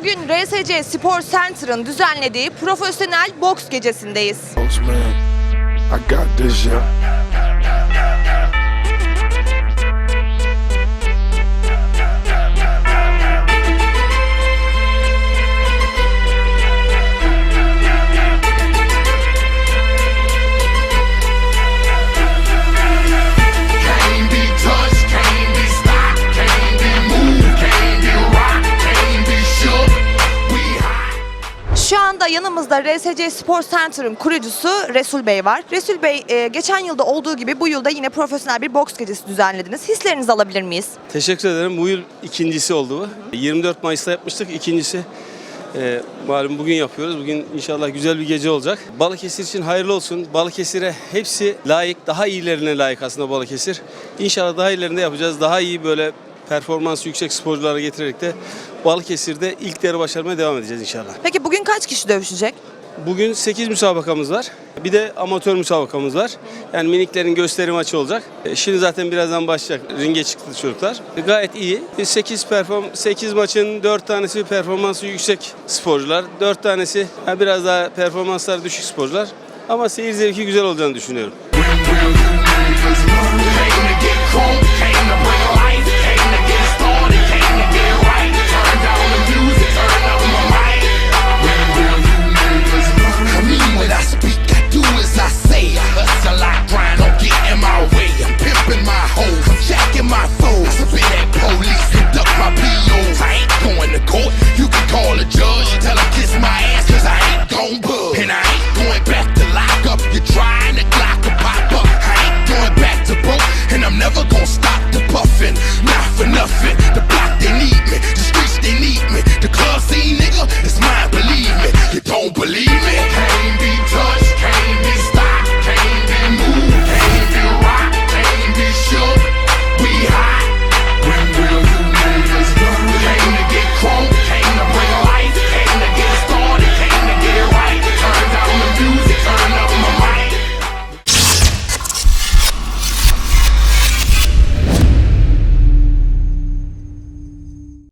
Bugün RSC Spor Center'ın düzenlediği profesyonel boks gecesindeyiz. Yanımızda RSC Spor Center'ın kurucusu Resul Bey var. Resul Bey, e, geçen yılda olduğu gibi bu yılda yine profesyonel bir boks gecesi düzenlediniz. Hislerinizi alabilir miyiz? Teşekkür ederim. Bu yıl ikincisi oldu bu. 24 Mayıs'ta yapmıştık. İkincisi e, malum bugün yapıyoruz. Bugün inşallah güzel bir gece olacak. Balıkesir için hayırlı olsun. Balıkesir'e hepsi layık, daha iyilerine layık aslında Balıkesir. İnşallah daha iyilerinde yapacağız. Daha iyi böyle performans yüksek sporculara getirerek de Balıkesir'de ilkleri başarmaya devam edeceğiz inşallah. Peki bugün kaç kişi dövüşecek? Bugün 8 müsabakamız var. Bir de amatör müsabakamız var. Yani miniklerin gösteri maçı olacak. E, Şimdi zaten birazdan başlayacak. Ringe çıktı çocuklar. E, Gayet iyi. 8 perform 8 maçın 4 tanesi performansı yüksek sporcular. 4 tanesi biraz daha performansları düşük sporcular. Ama seyir zevki güzel olacağını düşünüyorum. for nothing.